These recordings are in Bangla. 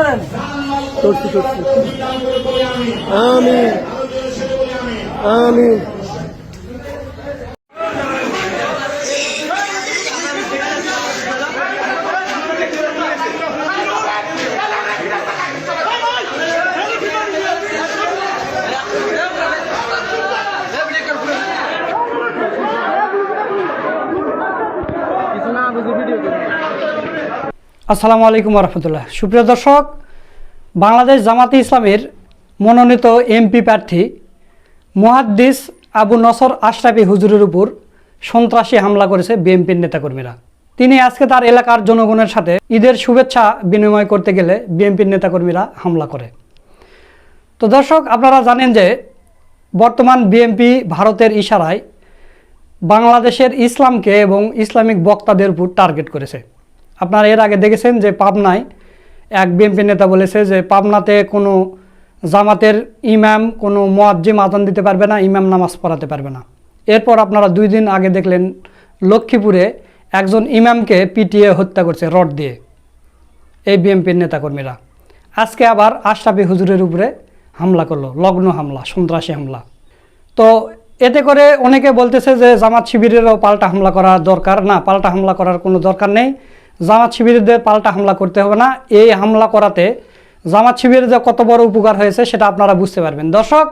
করেন করছি করছি আমি আমি আসসালামু আলাইকুম রহমতুল্লাহ সুপ্রিয় দর্শক, বাংলাদেশ জামাতে ইসলামের মনোনীত এমপি প্রার্থী মুহাদ্দিস আবু নসর আশরাফি হুজুরের উপর সন্ত্রাসী হামলা করেছে বিএনপির নেতাকর্মীরা। তিনি আজকে তার এলাকার জনগণের সাথে ঈদের শুভেচ্ছা বিনিময় করতে গেলে বিএনপির নেতাকর্মীরা হামলা করে। তো দর্শক, আপনারা জানেন যে বর্তমান বিএনপি ভারতের ইশারায় বাংলাদেশের ইসলামকে এবং ইসলামিক বক্তাদের উপর টার্গেট করেছে। আপনারা এর আগে দেখেছেন যে পাবনায় এক বিএনপি নেতা বলেছে যে পাবনাতে কোনো জামাতের ইমাম, কোনো মোয়াজ্জিম আদান দিতে পারবে না, ইমাম নামাজ পড়াতে পারবে না। এরপর আপনারা দুই দিন আগে দেখলেন লক্ষ্মীপুরে একজন ইমামকে পিটিয়ে হত্যা করছে রড দিয়ে এই বিএনপির নেতাকর্মীরা। আজকে আবার আশরাফি হুজুরের উপরে হামলা করল, লগ্ন হামলা, সন্ত্রাসী হামলা। তো এতে করে অনেকে বলতেছে যে জামাত শিবিরেরও পাল্টা হামলা করা দরকার। না, পাল্টা হামলা করার কোনো দরকার নেই। জামাত শিবিরদের পাল্টা হামলা করতে হবে না। এই হামলা করাতে জামাত শিবিরের যে কত বড় উপকার হয়েছে, সেটা আপনারা বুঝতে পারবেন। দর্শক,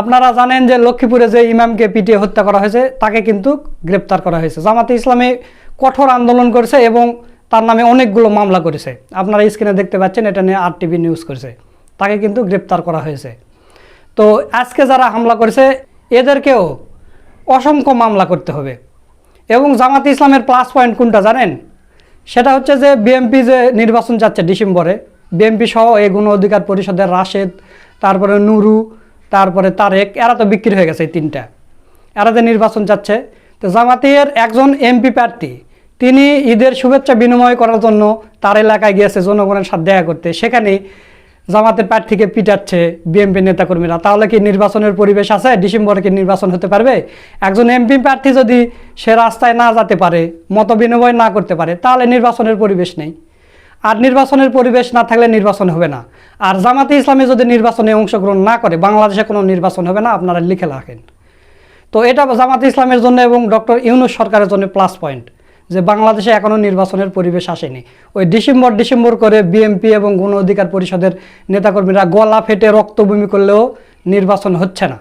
আপনারা জানেন যে লক্ষ্মীপুরে যে ইমামকে পিটিয়ে হত্যা করা হয়েছে, তাকে কিন্তু গ্রেপ্তার করা হয়েছে। জামাতে ইসলামী কঠোর আন্দোলন করেছে এবং তার নামে অনেকগুলো মামলা করেছে। আপনারা স্ক্রিনে দেখতে পাচ্ছেন, এটা নিয়ে আর টিভি নিউজ করেছে। তাকে কিন্তু গ্রেপ্তার করা হয়েছে। তো আজকে যারা হামলা করেছে, এদেরকেও অসংখ্য মামলা করতে হবে। এবং জামাত ইসলামের প্লাস পয়েন্ট কোনটা জানেন? সেটা হচ্ছে যে বিএমপি যে নির্বাচন যাচ্ছে ডিসেম্বরে বিএমপি সহ এই গণ অধিকার পরিষদের রাশেদ, তারপরে নুরু, তারপরে তারেক, এরা তো বিক্রি হয়ে গেছে এই তিনটা। এরা যে নির্বাচন যাচ্ছে, তো জামাতের একজন এমপি প্রার্থী, তিনি ঈদের শুভেচ্ছা বিনিময় করার জন্য তার এলাকায় গিয়েছে জনগণের সাথে দেখা করতে। সেখানে জামাতের প্রার্থীকে পিটাচ্ছে বিএনপি নেতাকর্মীরা। তাহলে কি নির্বাচনের পরিবেশ আছে? ডিসেম্বরে কি নির্বাচন হতে পারবে? একজন এমপি প্রার্থী যদি সে রাস্তায় না যেতে পারে, মত বিনিময় না করতে পারে, তাহলে নির্বাচনের পরিবেশ নেই। আর নির্বাচনের পরিবেশ না থাকলে নির্বাচন হবে না। আর জামাতে ইসলামী যদি নির্বাচনে অংশগ্রহণ না করে, বাংলাদেশে কোনো নির্বাচন হবে না, আপনারা লিখে রাখেন। তো এটা জামাত ইসলামের জন্য এবং ডক্টর ইউনুস সরকারের জন্য প্লাস পয়েন্ট যে বাংলাদেশে এখনও নির্বাচনের পরিবেশ আসেনি। ওই ডিসেম্বর ডিসেম্বর করে বিএমপি এবং গণ অধিকার পরিষদের নেতাকর্মীরা গলা ফেটে রক্তভূমি করলেও নির্বাচন হচ্ছে না।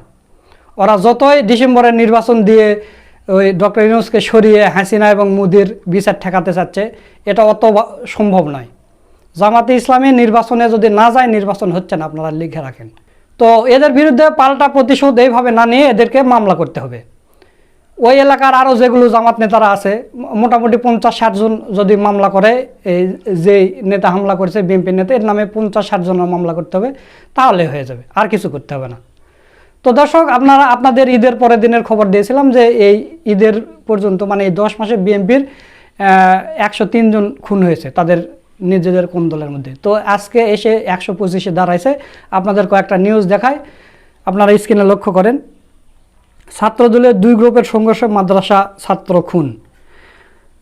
ওরা যতই ডিসেম্বরের নির্বাচন দিয়ে ওই ডক্টর ইউনুসকে সরিয়ে হাসিনা এবং মোদির বিচার ঠেকাতে চাচ্ছে, এটা অত সম্ভব নয়। জামাতে ইসলামী নির্বাচনে যদি না যায়, নির্বাচন হচ্ছে না, আপনারা লিখে রাখেন। তো এদের বিরুদ্ধে পাল্টা প্রতিশোধ এইভাবে না নিয়ে এদেরকে মামলা করতে হবে। ওই এলাকার আরও যেগুলো জামাত নেতারা আছে মোটামুটি পঞ্চাশ ষাট জন যদি মামলা করে, এই যে নেতা হামলা করেছে বিএনপি নেতা, এর নামে পঞ্চাশ ষাট জনের মামলা করতে হবে, তাহলে হয়ে যাবে, আর কিছু করতে হবে না। তো দর্শক, আপনারা আপনাদের ঈদের পরের দিনের খবর দিয়েছিলাম যে এই ঈদের পর্যন্ত মানে এই দশ মাসে বিএনপির একশো জন খুন হয়েছে তাদের নিজেদের কোন দলের মধ্যে। তো আজকে এসে একশো পঁচিশে দাঁড়াইছে। আপনাদের কয়েকটা নিউজ দেখায়। আপনারা স্ক্রিনে লক্ষ্য করেন। ছাত্রদলের দুই গ্রুপের সংঘর্ষে মাদ্রাসা ছাত্র খুন।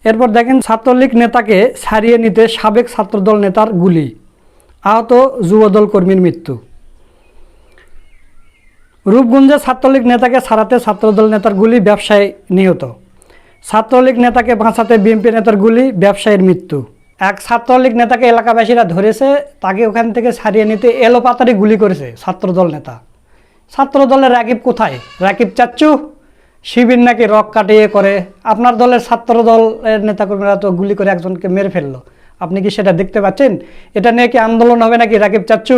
এরপর দেখেন ছাত্রলীগ নেতাকে ছাড়িয়ে নিতে সাবেক ছাত্রদল নেতার গুলি। আহত যুবদল কর্মীর মৃত্যু। রূপগঞ্জে ছাত্রলীগ নেতাকে ছাড়াতে ছাত্রদল নেতার গুলি ব্যবসায়ী নিহত। ছাত্রলীগ নেতাকে বাঁচাতে বিএনপি নেতার গুলি ব্যবসায়ীর মৃত্যু। এক ছাত্রলীগ নেতাকে এলাকাবাসীরা ধরেছে, তাকে ওখান থেকে ছাড়িয়ে নিতে এলোপাতারি গুলি করেছে ছাত্রদল নেতা। ছাত্রদলের রাকিব কোথায়? রাকিব চাচ্চু? শিবির নাকি রক কাটিয়ে করে। আপনার দলের ছাত্র দলের নেতাকর্মীরা তো গুলি করে একজনকে মেরে ফেলল। আপনি কি সেটা দেখতে পাচ্ছেন? এটা নিয়ে কি আন্দোলন হবে নাকি রাকিব চাচ্চু?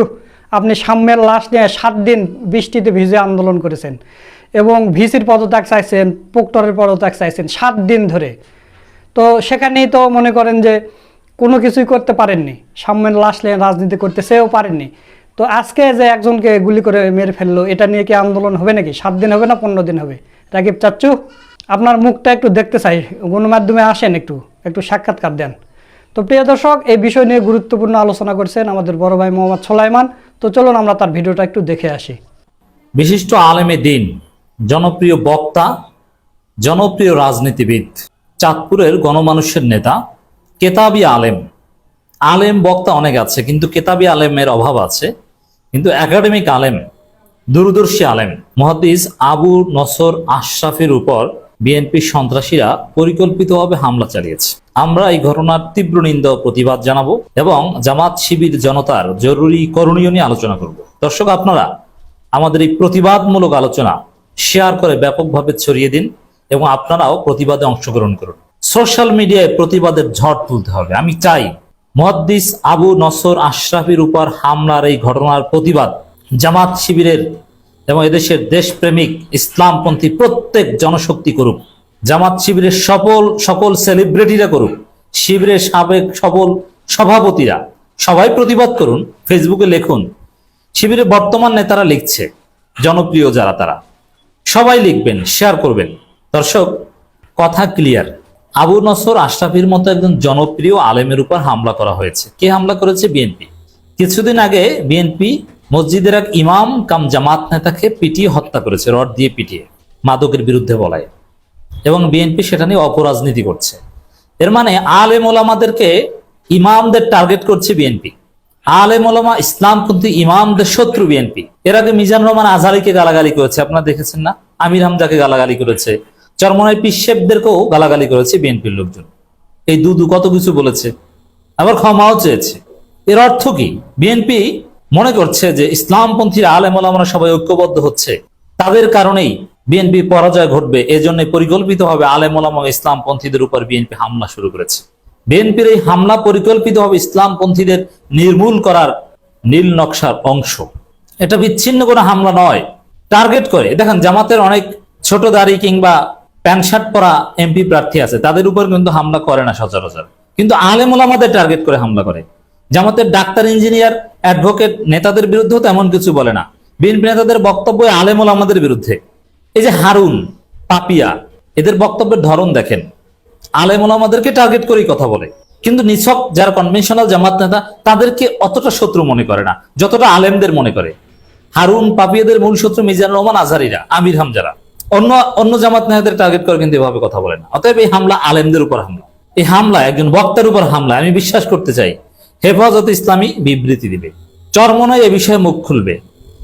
আপনি সাম্যের লাশ নিয়ে সাত দিন বৃষ্টিতে ভিজে আন্দোলন করেছেন এবং ভিসির পদত্যাগ চাইছেন, পোক্টরের পদত্যাগ চাইছেন সাত দিন ধরে। তো সেখানেই তো মনে করেন যে কোনো কিছুই করতে পারেননি। সাম্যের লাশ নিয়ে রাজনীতি করতে সেও পারেননি। তো আজকে যে একজনকে গুলি করে মেরে ফেলল, এটা নিয়ে কি আন্দোলন হবে নাকি? সাত দিন হবে না পনেরো দিন হবে? রাকিব চাচ্চু, আপনার মুখটা একটু দেখতে চাই। গণমাধ্যমে আসেন একটু একটু সাক্ষাৎকার দেন। তো প্রিয় দর্শক, এই বিষয় নিয়ে গুরুত্বপূর্ণ আলোচনা করছেন আমাদের বড় ভাই মোহাম্মদ সোলাইমান। তো চলুন আমরা তার ভিডিওটা একটু দেখে আসি। বিশিষ্ট আলেমে দিন, জনপ্রিয় বক্তা, জনপ্রিয় রাজনীতিবিদ, চাঁদপুরের গণমানুষের নেতা, কেতাবি আলেম। আলেম বক্তা অনেক আছে, কিন্তু কেতাবি আলেমের অভাব আছে। কিন্তু একাডেমিক আলেম, দূরদর্শী আলেম মহাদিস আবু নসর আশরাফের উপর বিএনপি সন্ত্রাসীরা পরিকল্পিতভাবে হামলা চালিয়েছে। আমরা এই ঘটনার তীব্র নিন্দা প্রতিবাদ জানাব এবং জামাত শিবির জনতার জরুরি করণীয় নিয়ে আলোচনা করব। দর্শক, আপনারা আমাদের এই প্রতিবাদমূলক আলোচনা শেয়ার করে ব্যাপকভাবে ছড়িয়ে দিন এবং আপনারাও প্রতিবাদে অংশগ্রহণ করুন। সোশ্যাল মিডিয়ায় প্রতিবাদের ঝড় তুলতে হবে, আমি চাই মহাদ্দিস আবু নসর আশরাফির উপর হামলার এই ঘটনার প্রতিবাদ জামাত শিবিরের এবং এদেশের দেশপ্রেমিক ইসলামপন্থী প্রত্যেক জনশক্তি করুক, জামাত শিবিরের সকল সকল সেলিব্রিটিরা করুক, শিবিরের সাবেক সবল সভাপতিরা সবাই প্রতিবাদ করুন, ফেসবুকে লিখুন, শিবিরের বর্তমান নেতারা লিখছে, জনপ্রিয় যারা তারা। সবাই লিখবেন শেয়ার করবেন। দর্শক, কথা ক্লিয়ার আবু নসর আশরাফির মতো একজন জনপ্রিয় আলেমের উপর হামলা করা হয়েছে। কে হামলা করেছে? বিএনপি কিছুদিন আগে বিএনপি মসজিদের এক ইমাম কাম জামাত নেতাকে পিটিয়ে হত্যা করেছে, রড দিয়ে পিটিয়ে, মাদকের বিরুদ্ধে বলায়। এবং বিএনপি সেটা নিয়ে অপরাজনীতি করছে। এর মানে আলেম ওলামাদেরকে ইমামদের টার্গেট করছে বিএনপি আলেম ওলামা কিন্তু ইমামদের শত্রু বিএনপি এর আগে মিজান রহমান আজহারিকে গালাগালি করেছে, আপনারা দেখেছেন না? আমির হামজাকে গালাগালি করেছে চরমনায় পিসেবদেরকেও গালাগালি করেছে বিএনপির লোকজন। এই দুদু কত কিছু বলেছে, আবার ক্ষমাও চেয়েছে। এর অর্থ কি? বিএনপি মনে করছে যে ইসলামপন্থীরা আলেম ওলামারা সবাই ঐক্যবদ্ধ হচ্ছে। তাদের কারণেই বিএনপি পরাজয় ঘটবে, এজন্য পরিকল্পিতভাবে আলেম ওলামা ইসলামপন্থীদের উপর বিএনপি হামলা শুরু করেছে। বিএনপির এই হামলা পরিকল্পিতভাবে ইসলামপন্থীদের নির্মূল করার নীল নকশার অংশ। এটা বিচ্ছিন্ন কোনো হামলা নয়। টার্গেট করে। দেখেন, জামাতের অনেক ছোট দাড়ি কিংবা প্যান্ট শার্ট পরা এমপি প্রার্থী আছে, তাদের উপর কিন্তু হামলা করে না সচরাচর। কিন্তু আলেম ওলামাদের টার্গেট করে হামলা করে। জামাতের ডাক্তার ইঞ্জিনিয়ার অ্যাডভোকেট নেতাদের বিরুদ্ধেও তেমন কিছু বলে না। বিএনপি নেতাদের বক্তব্য আলেম ওলামাদের বিরুদ্ধে। এই যে হারুন, পাপিয়া, এদের বক্তব্যের ধরন দেখেন। আলেম ওলামাদেরকে টার্গেট করেই কথা বলে। কিন্তু নিছক যারা কনভেনশনাল জামাত নেতা, তাদেরকে অতটা শত্রু মনে করে না, যতটা আলেমদের মনে করে। হারুন, পাপিয়াদের মূল শত্রু মিজানুর রহমান আজারিরা, আমির হামজারা। অন্য অন্য জামাত নেতাদের টার্গেট করে কিন্তু এভাবে কথা বলে না। অতএব এই হামলা আলেমদের উপর হামলা। এই হামলা একজন বক্তার উপর হামলা, আমি বিশ্বাস করতে চাই, হেফাজত ইসলামী বিবৃতি দিবে। চরমনায় এ বিষয়ে মুখ খুলবে।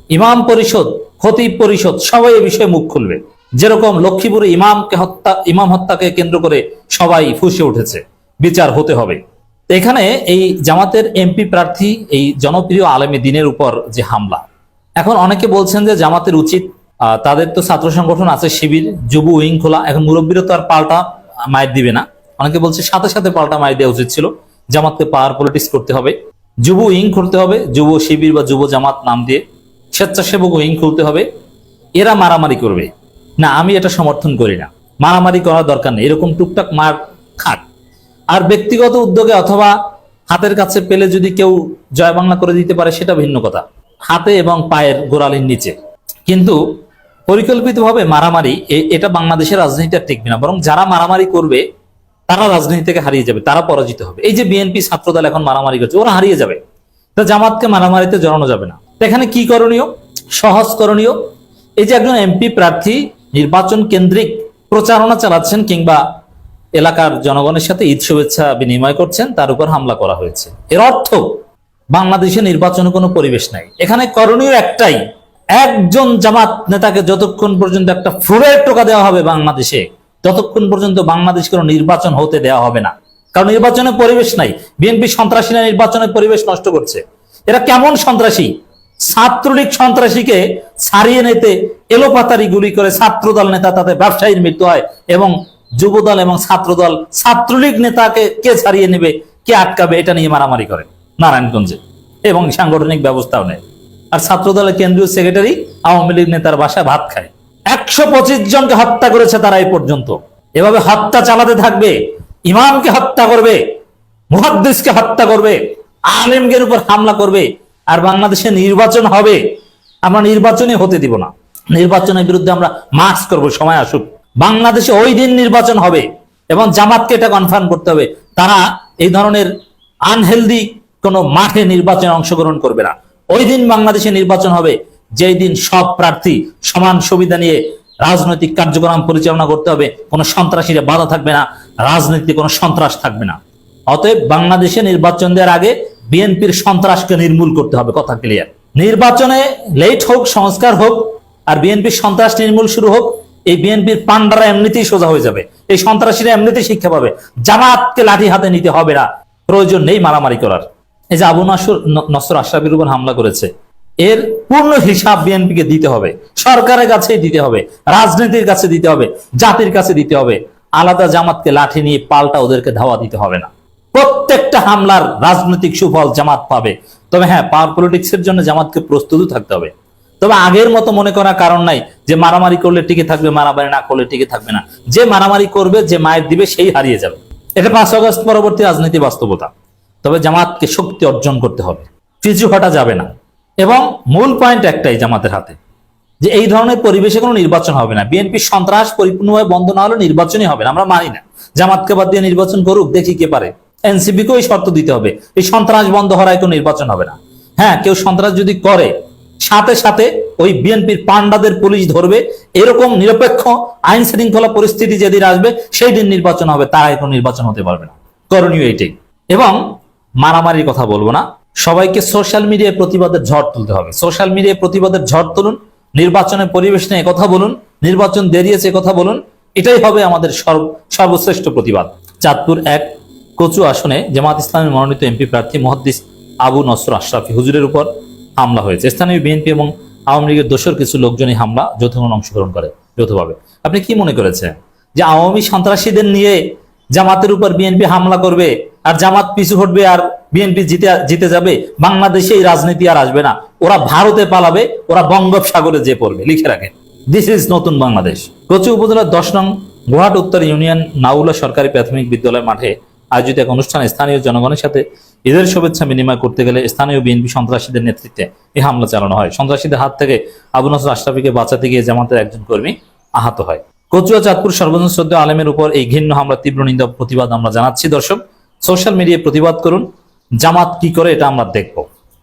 ইমাম পরিষদ, খতিব পরিষদ, সবাই এ বিষয়ে মুখ খুলবে। যেরকম লক্ষ্মীপুরে ইমামকে হত্যা, ইমাম হত্যাকে কেন্দ্র করে সবাই ফুসে উঠেছে। বিচার হতে হবে। এখানে এই জামাতের এমপি প্রার্থী, এই জনপ্রিয় আলেমী দিনের উপর যে হামলা। এখন অনেকে বলছেন যে জামাতের উচিত তাদের তো ছাত্র সংগঠন আছে শিবির, যুব উইং খোলা এখন মুরব্বীরা তো আর পাল্টা মায়ের দিবে না। অনেকে বলছে সাথে সাথে পাল্টা মায়ের দেওয়া উচিত ছিল। জামাতকে পাওয়ার পলিটিক্স করতে হবে। যুব উইং করতে হবে, যুব শিবির বা যুব জামাত নাম দিয়ে। স্বেচ্ছাসেবক উইং খুলতে হবে। এরা মারামারি করবে। না, আমি এটা সমর্থন করি না। মারামারি করার দরকার নেই। এরকম টুকটাক মার খাক। আর ব্যক্তিগত উদ্যোগে অথবা হাতের কাছে পেলে যদি কেউ জয় বাংলা করে দিতে পারে, সেটা ভিন্ন কথা। হাতে এবং পায়ের গোড়ালির নিচে। কিন্তু পরিকল্পিতভাবে মারামারি এটা বাংলাদেশের রাজনীতি আর টিকবে না। বরং যারা মারামারি করবে, তারা রাজনীতি থেকে হারিয়ে যাবে, তারা পরাজিত হবে। এই যে বিএনপি ছাত্রদল এখন মারামারি করছে, ওরা হারিয়ে যাবে। তা জামাতকে মারামারিতে জড়ানো যাবে না। এখানে কি করণীয়? সহজ করণীয়, এই যে একজন এমপি প্রার্থী নির্বাচন কেন্দ্রিক প্রচারণা চালাচ্ছেন কিংবা এলাকার জনগণের সাথে ঈদ শুভেচ্ছা বিনিময় করছেন, তার উপর হামলা করা হয়েছে। এর অর্থ, বাংলাদেশে নির্বাচনে কোনো পরিবেশ নাই। এখানে করণীয় একটাই একজন জামাত নেতাকে যতক্ষণ পর্যন্ত একটা ফুলের টোকা দেওয়া হবে বাংলাদেশে, ততক্ষণ পর্যন্ত বাংলাদেশ কোনো নির্বাচন হতে দেওয়া হবে না। কারণ নির্বাচনের পরিবেশ নাই। বিএনপি সন্ত্রাসীরা নির্বাচনের পরিবেশ নষ্ট করছে। এরা কেমন সন্ত্রাসী? ছাত্রলীগ সন্ত্রাসীকে ছাড়িয়ে নিতে এলোপাতারি গুলি করে ছাত্রদল নেতা, তাতে ব্যবসায়ীর মৃত্যু হয় এবং যুবদল এবং ছাত্রদল ছাত্রলীগ নেতাকে কে ছাড়িয়ে নেবে, কে আটকাবে, এটা নিয়ে মারামারি করে নারায়ণগঞ্জে। এবং সাংগঠনিক ব্যবস্থাও নেয় আর ছাত্রদলের কেন্দ্রীয় সেক্রেটারি আওয়ামী লীগ নেতার বাসায় ভাত খায়। একশো পঁচিশ জনকে হত্যা করেছে তারা এই পর্যন্ত। এভাবে হত্যা চালাতে থাকবে, ইমামকে হত্যা করবে, মুহাদ্দিসকে হত্যা করবে আলেমদের উপর হামলা করবে, আর বাংলাদেশে নির্বাচন হবে। আমরা নির্বাচনই হতে দিব না। নির্বাচনের বিরুদ্ধে আমরা মার্চ করব, সময় আসুক। বাংলাদেশে ওই দিন নির্বাচন হবে এবং জামাতকে এটা কনফার্ম করতে হবে। তারা এই ধরনের আনহেলদি কোনো মাঠে নির্বাচনে অংশগ্রহণ করবে না। ওই দিন বাংলাদেশে নির্বাচন হবে। যেই দিন সব প্রার্থী সমান সুবিধা নিয়ে রাজনৈতিক কার্যক্রম পরিচালনা করতে হবে, কোনো সন্ত্রাসীরা বাধা থাকবে না, রাজনীতিতে কোনো সন্ত্রাস থাকবে না। অতএব বাংলাদেশে নির্বাচন দেওয়ার আগে বিএনপির সন্ত্রাসকে নির্মূল করতে হবে, কথা ক্লিয়ার নির্বাচনে লেট হোক, সংস্কার হোক, আর বিএনপির সন্ত্রাস নির্মূল শুরু হোক, এই বিএনপির পান্ডারা এমনিতেই সোজা হয়ে যাবে। এই সন্ত্রাসীরা এমনিতেই শিক্ষা পাবে, জামাতকে লাঠি হাতে নিতে হবে না, প্রয়োজন নেই মারামারি করার। এই যে আবু নাসর, নসর আশরাফির উপর হামলা করেছে, এর পূর্ণ হিসাব বিএনপিকে দিতে হবে, সরকারের কাছেই দিতে হবে, রাজনীতির কাছে দিতে হবে, জাতির কাছে দিতে হবে, আলাদা জামাতকে লাঠি নিয়ে পাল্টা ওদেরকে ধাওয়া দিতে হবে না। প্রত্যেকটা হামলার রাজনৈতিক সুফল জামাত পাবে। তবে হ্যাঁ পাওয়ার পলিটিক্স এর জন্য জামাতকে প্রস্তুত থাকতে হবে। তবে আগের মতো মনে করার কারণ নাই যে মারামারি করলে টিকে থাকবে, মারামারি না করলে টিকে থাকবে না। যে মারামারি করবে, যে মায়ের দিবে, সেই হারিয়ে যাবে। এটা পাঁচ আগস্ট পরবর্তী রাজনীতি বাস্তবতা। তবে জামাতকে শক্তি অর্জন করতে হবে। পিছু হটা যাবে না। এবং মূল পয়েন্ট একটাই জামাতের হাতে, যে এই ধরনের পরিবেশে কোনো নির্বাচন হবে না। বিএনপি সন্ত্রাস পরিপূর্ণভাবে বন্ধ না হলে নির্বাচনই হবে না। আমরা মানি না। জামাতকে বাদ দিয়ে নির্বাচন করুক, দেখি কে পারে। এনসিপিকেও এই শর্ত দিতে হবে। এই সন্ত্রাস বন্ধ হওয়ায় কোনো নির্বাচন হবে না। হ্যাঁ কেউ সন্ত্রাস যদি করে, সাথে সাথে ওই বিএনপির পান্ডাদের পুলিশ ধরবে। এরকম নিরপেক্ষ আইন শৃঙ্খলা পরিস্থিতি যেদিন আসবে, সেই দিন নির্বাচন হবে। তার আগে কোনো নির্বাচন হতে পারবে না। করণীয় এইটাই এবং মারামারির কথা বলব না। সবাইকে সোশ্যাল মিডিয়ায় প্রতিবাদের ঝড় তুলতে হবে। সোশ্যাল মিডিয়ায় প্রতিবাদের ঝড় তুলুন নির্বাচনের পরিবেশ নিয়ে কথা বলুন, নির্বাচন দেরিয়েছে কথা বলুন, এটাই হবে আমাদের সর্ব- সর্বশ্রেষ্ঠ প্রতিবাদ। চাঁদপুর এক কচু আসনে জামাত ইসলামের মনোনীত এমপি প্রার্থী মহাদ্দিস আবু নসর আশরাফি হুজুরের উপর হামলা হয়েছে। স্থানীয় বিএনপি এবং আওয়ামী লীগের দোষর কিছু লোকজনই হামলা যৌথভাবে অংশগ্রহণ করে, যৌথভাবে। আপনি কি মনে করেছেন যে আওয়ামী সন্ত্রাসীদের নিয়ে জামাতের উপর বিএনপি হামলা করবে? আর জামাত পিছু হটবে আর বিএনপি জিতে জিতে যাবে, বাংলাদেশে এই রাজনীতি আর আসবে না। ওরা ভারতে পালাবে, ওরা বঙ্গোপসাগরে যে পড়বে। লিখে রাখেন দিস ইজ নতুন বাংলাদেশ। কচু উপজেলার দশ নং গুহাট উত্তর ইউনিয়ন নাউলা সরকারি প্রাথমিক বিদ্যালয় মাঠে আয়োজিত এক অনুষ্ঠানে স্থানীয় জনগণের সাথে ঈদের শুভেচ্ছা বিনিময় করতে গেলে স্থানীয় বিএনপি সন্ত্রাসীদের নেতৃত্বে এই হামলা চালানো হয়। সন্ত্রাসীদের হাত থেকে আবু নসর আশরাফিকে বাঁচাতে গিয়ে জামাতের একজন কর্মী আহত হয়। কচুয়া চাঁদপুর সর্বজন শ্রদ্ধা আলেমের উপর এই ঘৃণ্য হামলা তীব্র নিন্দা প্রতিবাদ আমরা জানাচ্ছি। দর্শক সোশ্যাল মিডিয়ায় প্রতিবাদ করুন। জামাত কি করে এটা আমরা দেখব।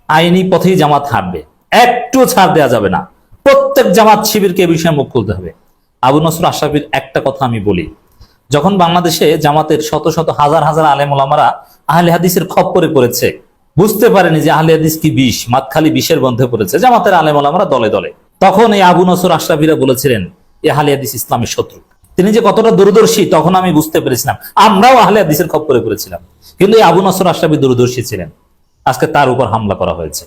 আইনি পথেই জামাত হাঁটবে। একটু ছাড় দেওয়া যাবে না। প্রত্যেক জামাত শিবিরকে এ বিষয়ে মুখ খুলতে হবে। আবু নসর আশরাফির একটা কথা আমি বলি। যখন বাংলাদেশে জামাতের শত শত হাজার হাজার আলেম ওলামারা আহলে হাদিসের খপ্পরে পড়েছে, বুঝতে পারেনি যে আহলে হাদিস কি বিষ মাতখালি বিষের বন্ধে পড়েছে। জামাতের আলেম ওলামারা দলে দলে। তখন এই আবু নসর আশরাফিরা বলেছিলেন, এ আহলে হাদিস ইসলামের শত্রু। তিনি যে কতটা দূরদর্শী, তখন আমি বুঝতে পেরেছিলাম। আমরাও আহলে হাদিসের খপ্পরে পড়েছিলাম। কিন্তু এই আবু নসর আশরাফি দূরদর্শী ছিলেন। আজকে তার উপর হামলা করা হয়েছে।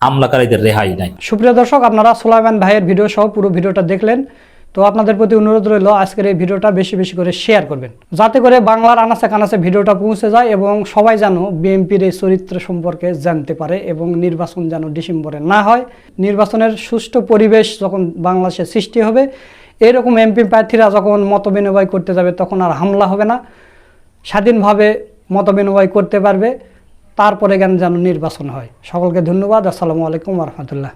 হামলাকারীদের রেহাই নাই। সুপ্রিয় দর্শক, আপনারা সোলাইমান ভাইয়ের ভিডিও সহ পুরো ভিডিওটা দেখলেন। তো আপনাদের প্রতি অনুরোধ রইল, আজকের এই ভিডিওটা বেশি বেশি করে শেয়ার করবেন। যাতে করে বাংলার আনাচে কানাচে ভিডিওটা পৌঁছে যায় এবং সবাই যেন বিএনপির এই চরিত্র সম্পর্কে জানতে পারে এবং নির্বাচন যেন ডিসেম্বরে না হয়। নির্বাচনের সুষ্ঠু পরিবেশ যখন বাংলাদেশে সৃষ্টি হবে এরকম এমপি প্রার্থীরা যখন মত বিনিময় করতে যাবে, তখন আর হামলা হবে না। স্বাধীনভাবে মত বিনিময় করতে পারবে, তারপরে কেন যেন নির্বাচন হয়। সকলকে ধন্যবাদ। আসসালামু আলাইকুম রহমতুল্লাহ।